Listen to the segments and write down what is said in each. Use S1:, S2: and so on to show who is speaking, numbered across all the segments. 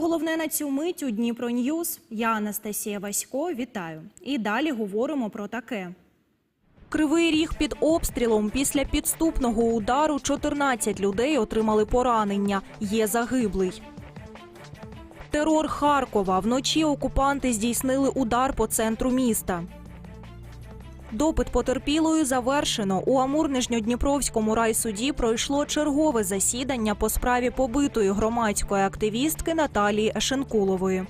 S1: Головне на цю мить у Дніпро Ньюз я Анастасія Васько. Вітаю. І далі говоримо про таке. Кривий ріг під обстрілом. Після підступного удару 14 людей отримали поранення. Є загиблий. Терор Харкова. Вночі окупанти здійснили удар по центру міста. Допит потерпілої завершено. У Амур-Нижньодніпровському райсуді пройшло чергове засідання по справі побитої громадської активістки Наталії Ешенкулової.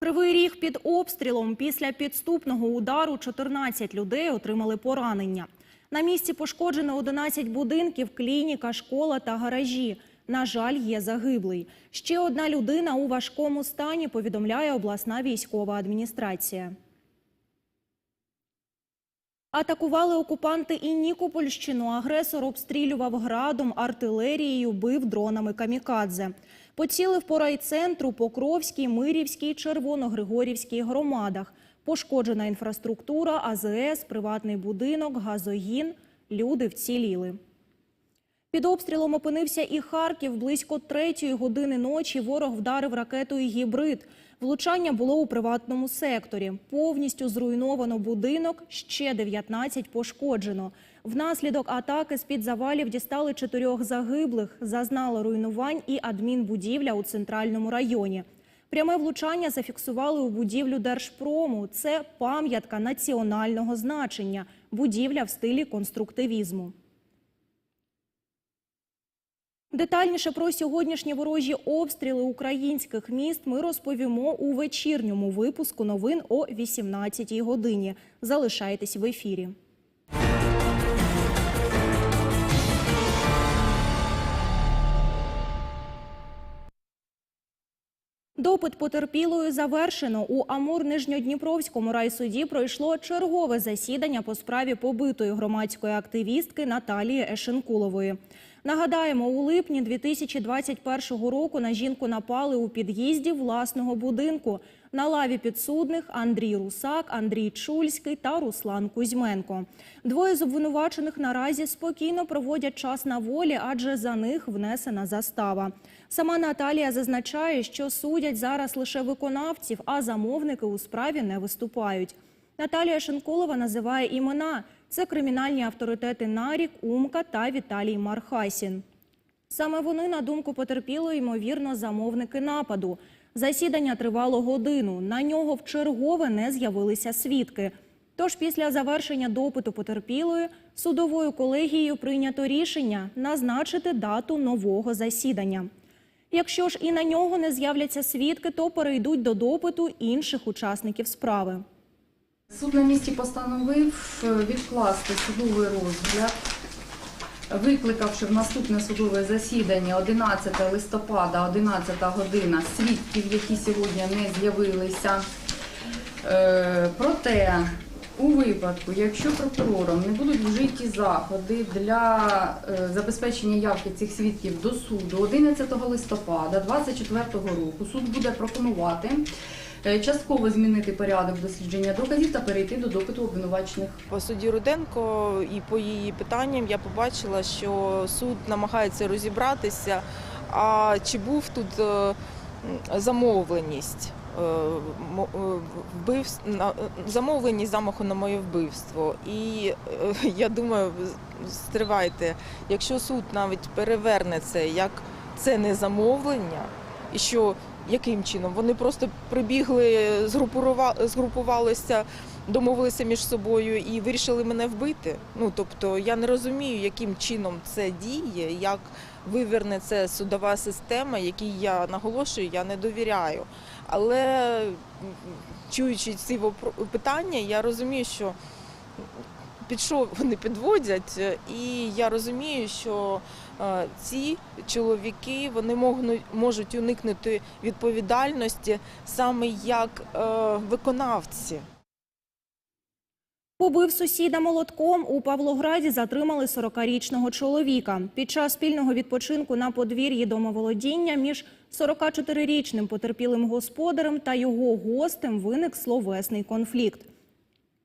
S1: Кривий ріг під обстрілом. Після підступного удару 14 людей отримали поранення. На місці пошкоджено 11 будинків, клініка, школа та гаражі. На жаль, є загиблий. Ще одна людина у важкому стані, повідомляє обласна військова адміністрація. Атакували окупанти і Нікопольщину. Агресор обстрілював градом, артилерією, бив дронами камікадзе. Поцілив по райцентру, Покровській, Мирівській, Червоногригорівській громадах. Пошкоджена інфраструктура, АЗС, приватний будинок, газогін. Люди вціліли. Під обстрілом опинився і Харків. Близько третьої години ночі ворог вдарив ракетою «Гібрид». Влучання було у приватному секторі. Повністю зруйновано будинок, ще 19 пошкоджено. Внаслідок атаки з-під завалів дістали чотирьох загиблих. Зазнало руйнувань і адмінбудівля у центральному районі. Пряме влучання зафіксували у будівлю Держпрому. Це пам'ятка національного значення. Будівля в стилі конструктивізму. Детальніше про сьогоднішні ворожі обстріли українських міст ми розповімо у вечірньому випуску новин о 18-й годині. Залишайтесь в ефірі. Допит потерпілої завершено. У Амур-Нижньодніпровському райсуді пройшло чергове засідання по справі побитої громадської активістки Наталії Ешенкулової. Нагадаємо, у липні 2021 року на жінку напали у під'їзді власного будинку. На лаві підсудних Андрій Русак, Андрій Чульський та Руслан Кузьменко. Двоє з обвинувачених наразі спокійно проводять час на волі, адже за них внесена застава. Сама Наталія зазначає, що судять зараз лише виконавців, а замовники у справі не виступають. Наталія Шенкулова називає імена. Це кримінальні авторитети Нарік, Умка та Віталій Мархасін. Саме вони, на думку потерпілої, ймовірно, замовники нападу. Засідання тривало годину. На нього вчергове не з'явилися свідки. Тож після завершення допиту потерпілої судовою колегією прийнято рішення назначити дату нового засідання. Якщо ж і на нього не з'являться свідки, то перейдуть до допиту інших учасників справи.
S2: Суд на місці постановив е, відкласти судовий розгляд, викликавши в наступне судове засідання 11 листопада, 11 година свідків, які сьогодні не з'явилися. Е, Проте, у випадку, якщо прокурором не будуть вжиті заходи для е, забезпечення явки цих свідків до суду 11 листопада 2024 року, суд буде пропонувати частково змінити порядок дослідження доказів та перейти до допиту обвинувачених.
S3: По суді Руденко і по її питанням я побачила, що суд намагається розібратися, а чи був тут е, замовленість. е, е, замовленість замаху на моє вбивство. І е, я думаю, стривайте, якщо суд навіть переверне це як це не замовлення, і що яким чином вони просто прибігли, згрупували- згрупувалися домовилися між собою і вирішили мене вбити. Ну тобто я не розумію, яким чином це діє, як виверне це судова система, якій я наголошую, я не довіряю. Але чуючи ці питання, я розумію, що під що вони підводять, і я розумію, що ці чоловіки вони можуть, уникнути відповідальності саме як е, виконавці.
S1: Побив сусіда молотком у Павлограді затримали 40-річного чоловіка. Під час спільного відпочинку на подвір'ї домоволодіння між 44-річним потерпілим господарем та його гостем виник словесний конфлікт.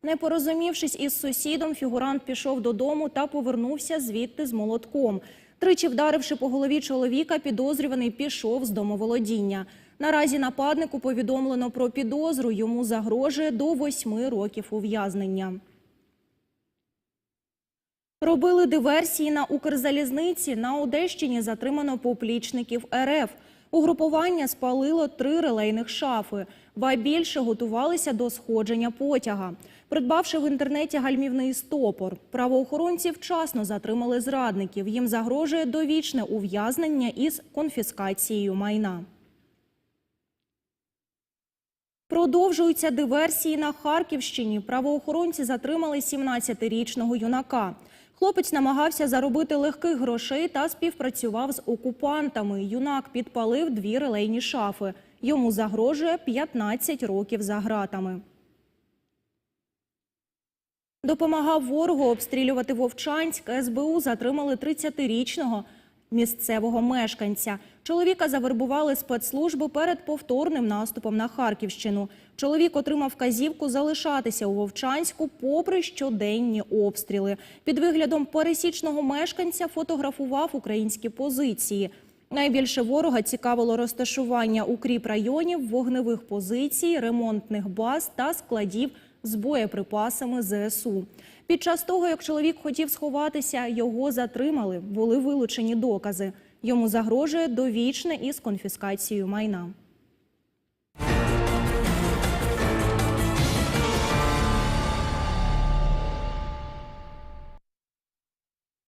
S1: Не порозумівшись із сусідом, фігурант пішов додому та повернувся звідти з молотком. Тричі вдаривши по голові чоловіка, підозрюваний пішов з домоволодіння. Наразі нападнику повідомлено про підозру. Йому загрожує до восьми років ув'язнення. Робили диверсії на Укрзалізниці. На Одещині затримано поплічників РФ. Угрупування спалило три релейних шафи. Ба більше готувалися до сходження потяга. Придбавши в інтернеті гальмівний стопор, правоохоронці вчасно затримали зрадників. Їм загрожує довічне ув'язнення із конфіскацією майна. Продовжуються диверсії на Харківщині. Правоохоронці затримали 17-річного юнака. Хлопець намагався заробити легких грошей та співпрацював з окупантами. Юнак підпалив дві релейні шафи. Йому загрожує 15 років за ґратами. Допомагав ворогу обстрілювати Вовчанськ. СБУ затримали 30-річного місцевого мешканця. Чоловіка завербували спецслужби перед повторним наступом на Харківщину. Чоловік отримав вказівку залишатися у Вовчанську попри щоденні обстріли. Під виглядом пересічного мешканця фотографував українські позиції. Найбільше ворога цікавило розташування укріп районів, вогневих позицій, ремонтних баз та складів з боєприпасами ЗСУ. Під час того, як чоловік хотів сховатися, його затримали. Були вилучені докази. Йому загрожує довічне із конфіскацією майна.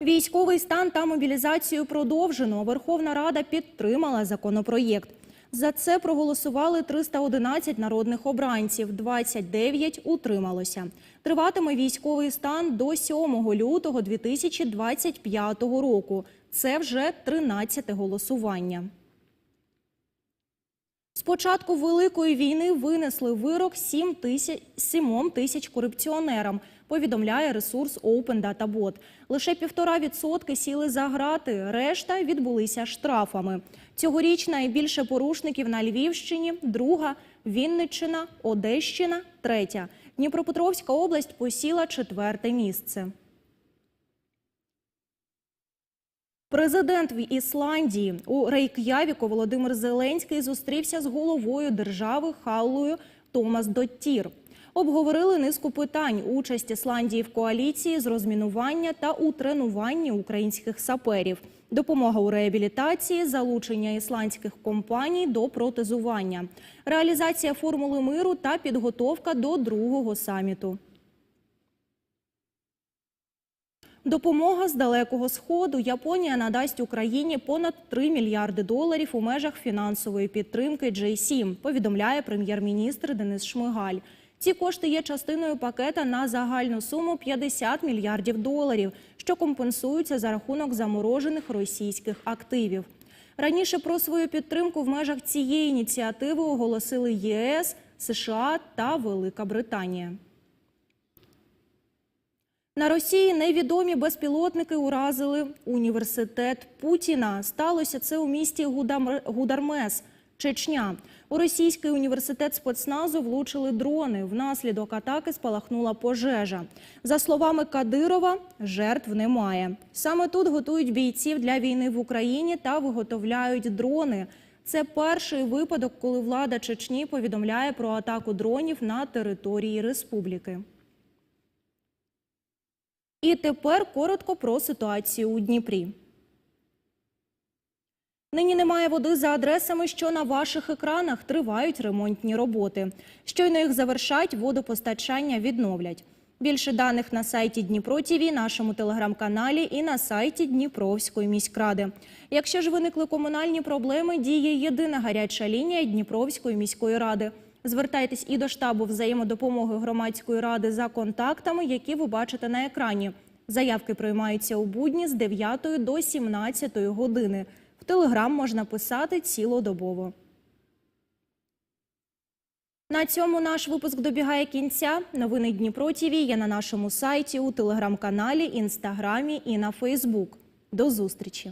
S1: Військовий стан та мобілізацію продовжено. Верховна Рада підтримала законопроєкт. За це проголосували 311 народних обранців, 29 утрималося. Триватиме військовий стан до 7 лютого 2025 року. Це вже 13 голосування. З початку Великої війни винесли вирок 7 тисяч, 7 тисяч корупціонерам, повідомляє ресурс Open Data Bot. Лише півтора відсотки сіли за грати, решта відбулися штрафами. Цьогоріч найбільше порушників на Львівщині, друга – Вінниччина, Одещина, третя. Дніпропетровська область посіла четверте місце. Президент в Ісландії у Рейк'явіку Володимир Зеленський зустрівся з головою держави Халлою Томас Доттір. Обговорили низку питань участь Ісландії в коаліції з розмінування та у тренуванні українських саперів, допомога у реабілітації, залучення ісландських компаній до протезування, реалізація формули миру та підготовка до другого саміту. Допомога з далекого сходу Японія надасть Україні понад 3 мільярди доларів у межах фінансової підтримки J7, повідомляє прем'єр-міністр Денис Шмигаль. Ці кошти є частиною пакета на загальну суму 50 мільярдів доларів, що компенсуються за рахунок заморожених російських активів. Раніше про свою підтримку в межах цієї ініціативи оголосили ЄС, США та Велика Британія. На Росії невідомі безпілотники уразили університет Путіна. Сталося це у місті Гудармес, Чечня. У російський університет спецназу влучили дрони. Внаслідок атаки спалахнула пожежа. За словами Кадирова, жертв немає. Саме тут готують бійців для війни в Україні та виготовляють дрони. Це перший випадок, коли влада Чечні повідомляє про атаку дронів на території республіки. І тепер коротко про ситуацію у Дніпрі. Нині немає води за адресами, що на ваших екранах тривають ремонтні роботи. Щойно їх завершать, водопостачання відновлять. Більше даних на сайті Дніпро ТІВІ, нашому телеграм-каналі і на сайті Дніпровської міськради. Якщо ж виникли комунальні проблеми, діє єдина гаряча лінія Дніпровської міської ради. Звертайтесь і до штабу взаємодопомоги громадської ради за контактами, які ви бачите на екрані. Заявки приймаються у будні з 9 до 17 години. В телеграм можна писати цілодобово. На цьому наш випуск добігає кінця. Новини Дніпро ТІВІ є на нашому сайті, у телеграм-каналі, інстаграмі і на Фейсбук. До зустрічі!